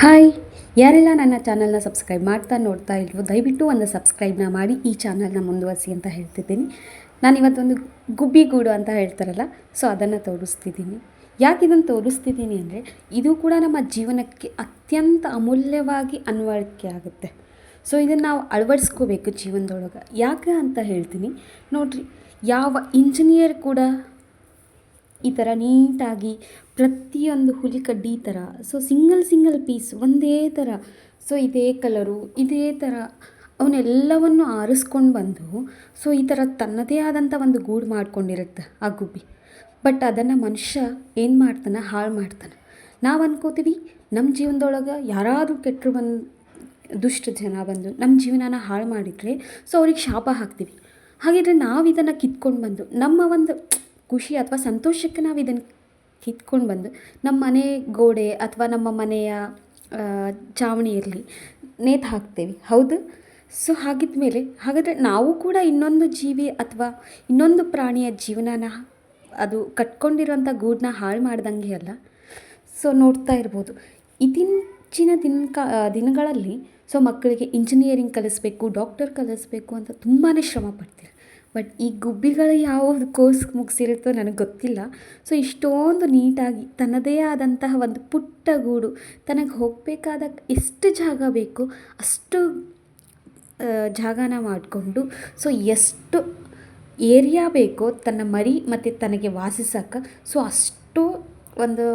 Hi, ಯಾರೆಲ್ಲ ನನ್ನ ಚಾನಲ್ನ ಸಬ್ಸ್ಕ್ರೈಬ್ ಮಾಡ್ತಾ ನೋಡ್ತಾ ಇಲ್ವೋ, ದಯವಿಟ್ಟು ಒಂದು ಸಬ್ಸ್ಕ್ರೈಬ್ನ ಮಾಡಿ ಈ ಚಾನಲ್ನ ಮುಂದುವರಿಸಿ ಅಂತ ಹೇಳ್ತಿದ್ದೀನಿ. ನಾನು ಇವತ್ತೊಂದು ಗುಬ್ಬಿಗೂಡು ಅಂತ ಹೇಳ್ತಾರಲ್ಲ, ಸೊ ಅದನ್ನು ತೋರಿಸ್ತಿದ್ದೀನಿ. ಯಾಕೆ ಇದನ್ನು ತೋರಿಸ್ತಿದ್ದೀನಿ ಅಂದರೆ, ಇದು ಕೂಡ ನಮ್ಮ ಜೀವನಕ್ಕೆ ಅತ್ಯಂತ ಅಮೂಲ್ಯವಾಗಿ ಅನ್ವಯಿಕೆ ಆಗುತ್ತೆ. ಸೊ ಇದನ್ನು ನಾವು ಅಳವಡಿಸ್ಕೋಬೇಕು ಜೀವನದೊಳಗೆ. ಯಾಕೆ ಅಂತ ಹೇಳ್ತೀನಿ, ನೋಡಿರಿ, ಯಾವ ಇಂಜಿನಿಯರ್ ಕೂಡ ಈ ಥರ ನೀಟಾಗಿ ಪ್ರತಿಯೊಂದು ಹುಲಿ ಕಡ್ಡಿ ಥರ. ಸೊ ಸಿಂಗಲ್ ಸಿಂಗಲ್ ಪೀಸ್ ಒಂದೇ ಥರ. ಸೊ ಇದೇ ಕಲರು ಇದೇ ಥರ. ಅವನ್ನೆಲ್ಲವನ್ನು ಆರಿಸ್ಕೊಂಡು ಬಂದು ಸೊ ಈ ಥರ ತನ್ನದೇ ಆದಂಥ ಒಂದು ಗೂಡು ಮಾಡ್ಕೊಂಡಿರುತ್ತೆ ಆ ಗುಬ್ಬಿ. ಬಟ್ ಅದನ್ನು ಮನುಷ್ಯ ಏನು ಮಾಡ್ತಾನೆ? ಹಾಳು ಮಾಡ್ತಾನೆ. ನಾವು ಅನ್ಕೋತೀವಿ ನಮ್ಮ ಜೀವನದೊಳಗೆ ಯಾರಾದರೂ ಕೆಟ್ಟರು ಬಂದು, ದುಷ್ಟ ಜನ ಬಂದು ನಮ್ಮ ಜೀವನನ ಹಾಳು ಮಾಡಿದರೆ ಸೊ ಅವ್ರಿಗೆ ಶಾಪ ಹಾಕ್ತೀವಿ. ಹಾಗಿದ್ರೆ ನಾವು ಇದನ್ನು ಕಿತ್ಕೊಂಡು ಬಂದು, ನಮ್ಮ ಒಂದು ಖುಷಿ ಅಥವಾ ಸಂತೋಷಕ್ಕೆ ನಾವು ಇದನ್ನು ಕಿತ್ಕೊಂಡು ಬಂದು ನಮ್ಮ ಮನೆ ಗೋಡೆ ಅಥವಾ ನಮ್ಮ ಮನೆಯ ಚಾವಣಿ ಇರಲಿ ನೇತು ಹಾಕ್ತೇವೆ. ಹೌದು? ಸೊ, ಹಾಗಿದ್ಮೇಲೆ ಹಾಗಾದರೆ ನಾವು ಕೂಡ ಇನ್ನೊಂದು ಜೀವಿ ಅಥವಾ ಇನ್ನೊಂದು ಪ್ರಾಣಿಯ ಜೀವನನ ಅದು ಕಟ್ಕೊಂಡಿರುವಂಥ ಗೂಡನ್ನ ಹಾಳು ಮಾಡ್ದಂಗೆ ಅಲ್ಲ. ಸೊ, ನೋಡ್ತಾ ಇರ್ಬೋದು. ಇತ್ತೀಚಿನ ದಿನಕ, ದಿನಗಳಲ್ಲಿ ಸೊ, ಮಕ್ಕಳಿಗೆ ಇಂಜಿನಿಯರಿಂಗ್ ಕಲಿಸ್ಬೇಕು ಡಾಕ್ಟರ್ ಕಲಿಸ್ಬೇಕು ಅಂತ ತುಂಬಾ ಶ್ರಮ ಪಡ್ತೀರ. ಬಟ್ ಈ ಗುಬ್ಬಿಗಳು ಯಾವ ಕೋರ್ಸ್ ಮುಗಿಸಿರುತ್ತೋ ನನಗೆ ಗೊತ್ತಿಲ್ಲ. ಸೊ ಇಷ್ಟೊಂದು ನೀಟಾಗಿ ತನ್ನದೇ ಆದಂತಹ ಒಂದು ಪುಟ್ಟ ಗೂಡು, ತನಗೆ ಹೋಗಬೇಕಾದ ಎಷ್ಟು ಜಾಗ ಬೇಕು ಅಷ್ಟು ಜಾಗನ ಮಾಡಿಕೊಂಡು ಸೊ ಎಷ್ಟು ಏರಿಯಾ ಬೇಕೋ ತನ್ನ ಮರಿ ಮತ್ತು ತನಗೆ ವಾಸಿಸೋಕೆ ಸೊ ಅಷ್ಟು ಒಂದು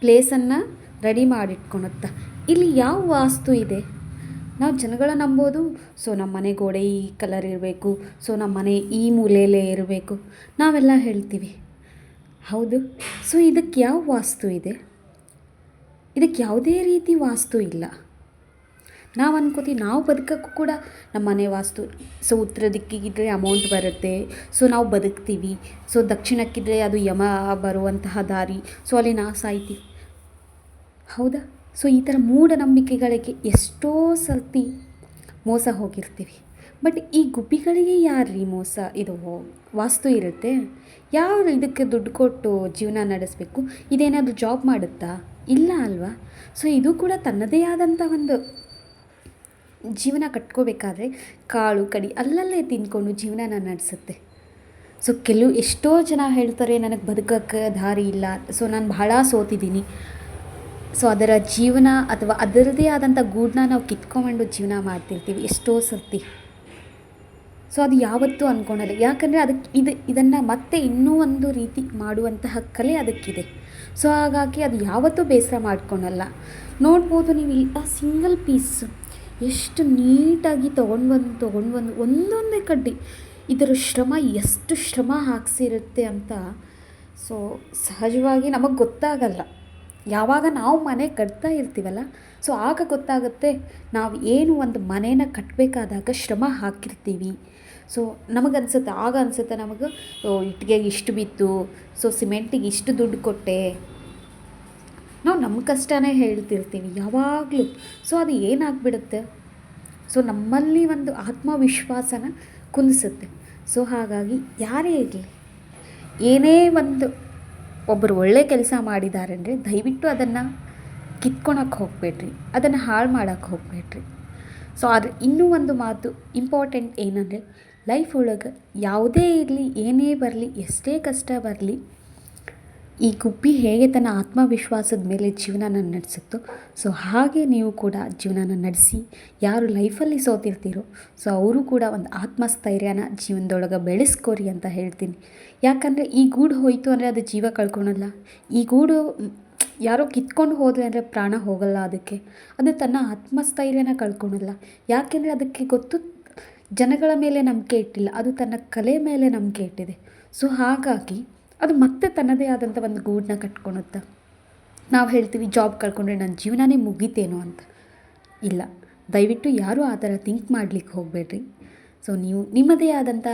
ಪ್ಲೇಸನ್ನು ರೆಡಿ ಮಾಡಿಟ್ಕೊಳುತ್ತ ಇಲ್ಲಿ ಯಾವ ವಾಸ್ತು ಇದೆ? ನಾವು ಜನಗಳ ನಂಬೋದು. ಸೊ ನಮ್ಮ ಮನೆ ಗೋಡೆ ಈ ಕಲರ್ ಇರಬೇಕು. ಸೊ ನಮ್ಮ ಮನೆ ಈ ಮೂಲೆಯಲ್ಲೇ ಇರಬೇಕು. ನಾವೆಲ್ಲ ಹೇಳ್ತೀವಿ. ಹೌದು. ಸೊ ಇದಕ್ಕೆ ಯಾವ ವಾಸ್ತು ಇದೆ? ಇದಕ್ಕೆ ಯಾವುದೇ ರೀತಿ ವಾಸ್ತು ಇಲ್ಲ. ನಾವು ಅನ್ಕೋತೀವಿ, ನಾವು ಬದುಕೋಕ್ಕೂ ಕೂಡ ನಮ್ಮ ಮನೆ ವಾಸ್ತು. ಸೊ ಉತ್ತರ ದಿಕ್ಕಿಗಿದ್ರೆ ಅಮೌಂಟ್ ಬರುತ್ತೆ. ಸೊ ನಾವು ಬದುಕ್ತೀವಿ. ಸೊ ದಕ್ಷಿಣಕ್ಕಿದ್ರೆ ಅದು ಯಮ ಬರುವಂತಹ ದಾರಿ. ಸೊ ಅಲ್ಲಿ ನಾವು ಸಾಯ್ತೀವಿ ಹೌದಾ? ಸೊ ಈ ಥರ ಮೂಢನಂಬಿಕೆಗಳಿಗೆ ಎಷ್ಟೋ ಸರ್ತಿ ಮೋಸ ಹೋಗಿರ್ತೀವಿ. ಬಟ್ ಈ ಗುಬ್ಬಿಗಳಿಗೆ ಯಾರ್ರೀ ಮೋಸ? ಇದು ವಾಸ್ತು ಇರುತ್ತೆ. ಯಾರು ಇದಕ್ಕೆ ದುಡ್ಡು ಕೊಟ್ಟು ಜೀವನ ನಡೆಸಬೇಕು? ಇದೇನಾದರೂ ಜಾಬ್ ಮಾಡುತ್ತಾ? ಇಲ್ಲ ಅಲ್ವಾ? ಸೊ ಇದು ಕೂಡ ತನ್ನದೇ ಆದಂಥ ಒಂದು ಜೀವನ ಕಟ್ಕೋಬೇಕಾದ್ರೆ ಕಾಳು, ಕಡಿ ಅಲ್ಲಲ್ಲೇ ತಿಂದ್ಕೊಂಡು ಜೀವನನ ನಡೆಸುತ್ತೆ. ಸೊ ಕೆಲವು ಎಷ್ಟೋ ಜನ ಹೇಳ್ತಾರೆ, ನನಗೆ ಬದುಕೋಕ್ಕೆ ದಾರಿ ಇಲ್ಲ. ಸೊ ನಾನು ಬಹಳ ಸೋತಿದ್ದೀನಿ. ಸೊ ಅದರ ಜೀವನ ಅಥವಾ ಅದರದೇ ಆದಂಥ ಗೂಡನ್ನ ನಾವು ಕಿತ್ಕೊಂಡು ಜೀವನ ಮಾಡ್ತಿರ್ತೀವಿ ಎಷ್ಟೋ ಸರ್ತಿ. ಸೊ ಅದು ಯಾವತ್ತೂ ಅಂದ್ಕೊಳಲ್ಲ ಯಾಕಂದರೆ ಅದಕ್ಕೆ ಇದು, ಇದನ್ನು ಮತ್ತೆ ಇನ್ನೂ ಒಂದು ರೀತಿ ಮಾಡುವಂತಹ ಕಲೆ ಅದಕ್ಕಿದೆ. ಸೊ ಹಾಗಾಗಿ ಅದು ಯಾವತ್ತೂ ಬೇಸರ ಮಾಡ್ಕೊಳಲ್ಲ ನೋಡ್ಬೋದು ನೀವು ಆ ಸಿಂಗಲ್ ಪೀಸ್ ಎಷ್ಟು ನೀಟಾಗಿ ತೊಗೊಂಡು ಬಂದು ತೊಗೊಂಡು ಬಂದು ಒಂದೊಂದೇ ಕಡ್ಡಿ ಇದರ ಶ್ರಮ ಎಷ್ಟು ಶ್ರಮ ಹಾಕ್ಸಿರುತ್ತೆ ಅಂತ. ಸೊ ಸಹಜವಾಗಿ ನಮಗೆ ಗೊತ್ತಾಗಲ್ಲ. ಯಾವಾಗ ನಾವು ಮನೆ ಕಟ್ತಾ ಇರ್ತೀವಲ್ಲ ಸೊ ಆಗ ಗೊತ್ತಾಗುತ್ತೆ ನಾವು ಏನು ಒಂದು ಮನೇನ ಕಟ್ಟಬೇಕಾದಾಗ ಶ್ರಮ ಹಾಕಿರ್ತೀವಿ. ಸೊ ನಮಗನ್ಸುತ್ತೆ, ಆಗ ಅನಿಸುತ್ತೆ ನಮಗೆ ಇಟ್ಟಿಗೆಗೆ ಇಷ್ಟು ಬಿತ್ತು ಸೊ ಸಿಮೆಂಟಿಗೆ ಇಷ್ಟು ದುಡ್ಡು ಕೊಟ್ಟೆ. ನಾವು ನಮ್ಮ ಕಷ್ಟನೇ ಹೇಳ್ತಿರ್ತೀವಿ ಯಾವಾಗಲೂ. ಸೊ ಅದು ಏನಾಗ್ಬಿಡುತ್ತೆ? ಸೊ ನಮ್ಮಲ್ಲಿ ಒಂದು ಆತ್ಮವಿಶ್ವಾಸನ ಕುಂದಿಸುತ್ತೆ. ಸೊ ಹಾಗಾಗಿ ಯಾರೇ ಇರಲಿ, ಏನೇ ಒಂದು ಒಬ್ಬರು ಒಳ್ಳೆ ಕೆಲಸ ಮಾಡಿದ್ದಾರೆ ಅಂದರೆ ದಯವಿಟ್ಟು ಅದನ್ನು ಕಿತ್ಕೊಳಕ್ಕೆ ಹೋಗಬೇಡ್ರಿ. ಅದನ್ನು ಹಾಳು ಮಾಡೋಕ್ಕೆ ಹೋಗಬೇಡ್ರಿ. ಸೊ ಅದು ಇನ್ನೂ ಒಂದು ಮಾತು ಇಂಪಾರ್ಟೆಂಟ್ ಏನಂದರೆ ಲೈಫ್ ಒಳಗೆ ಯಾವುದೇ ಇರಲಿ, ಏನೇ ಬರಲಿ, ಎಷ್ಟೇ ಕಷ್ಟ ಬರಲಿ ಈ ಗುಬ್ಬಿ ಹೇಗೆ ತನ್ನ ಆತ್ಮವಿಶ್ವಾಸದ ಮೇಲೆ ಜೀವನನ ನಡೆಸುತ್ತೋ, ಸೊ ಹಾಗೆ ನೀವು ಕೂಡ ಜೀವನನ ನಡೆಸಿ, ಯಾರು ಲೈಫಲ್ಲಿ ಸೋತಿರ್ತೀರೋ, ಸೊ ಅವರು ಕೂಡ ಒಂದು ಆತ್ಮಸ್ಥೈರ್ಯನ ಜೀವನದೊಳಗೆ ಬೆಳೆಸ್ಕೋರಿ ಅಂತ ಹೇಳ್ತೀನಿ. ಯಾಕಂದರೆ ಈ ಗೂಡು ಹೋಯಿತು ಅಂದರೆ ಅದು ಜೀವ ಕಳ್ಕೊಳಲ್ಲ. ಈ ಗೂಡು ಯಾರೋ ಕಿತ್ಕೊಂಡು ಹೋದರೆ ಅಂದರೆ ಪ್ರಾಣ ಹೋಗಲ್ಲ ಅದಕ್ಕೆ. ಅದು ತನ್ನ ಆತ್ಮಸ್ಥೈರ್ಯನ ಕಳ್ಕೊಳಲ್ಲ. ಯಾಕೆಂದರೆ ಅದಕ್ಕೆ ಗೊತ್ತು ಜನಗಳ ಮೇಲೆ ನಂಬಿಕೆ ಇಟ್ಟಿಲ್ಲ. ಅದು ತನ್ನ ಕಲೆ ಮೇಲೆ ನಂಬಿಕೆ ಇಟ್ಟಿದೆ. ಸೊ ಹಾಗಾಗಿ ಅದು ಮತ್ತೆ ತನ್ನದೇ ಆದಂಥ ಒಂದು ಗೂಡನ್ನ ಕಟ್ಕೊಳುತ್ತೆ ನಾವು ಹೇಳ್ತೀವಿ, ಜಾಬ್ ಕಳ್ಕೊಂಡ್ರೆ ನನ್ನ ಜೀವನನೇ ಮುಗೀತೇನೋ ಅಂತ. ಇಲ್ಲ. ದಯವಿಟ್ಟು ಯಾರೂ ಆ ಥರ ಥಿಂಕ್ ಮಾಡಲಿಕ್ಕೆ ಹೋಗಬೇಡ್ರಿ. ಸೊ, ನೀವು ನಿಮ್ಮದೇ ಆದಂಥ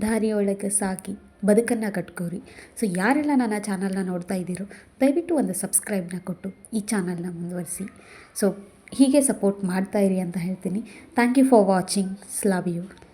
ದಾರಿಯೊಳಗೆ ಸಾಕಿ ಬದುಕನ್ನು ಕಟ್ಕೋರಿ. ಸೊ, ಯಾರೆಲ್ಲ ನನ್ನ ಚಾನಲ್ನ ನೋಡ್ತಾ ಇದ್ದೀರೋ, ದಯವಿಟ್ಟು ಒಂದು ಸಬ್ಸ್ಕ್ರೈಬ್ನ ಕೊಟ್ಟು ಈ ಚಾನಲ್ನ ಮುಂದುವರಿಸಿ. ಸೊ, ಹೀಗೆ ಸಪೋರ್ಟ್ ಮಾಡ್ತಾಯಿರಿ ಅಂತ ಹೇಳ್ತೀನಿ. Thank you for watching love you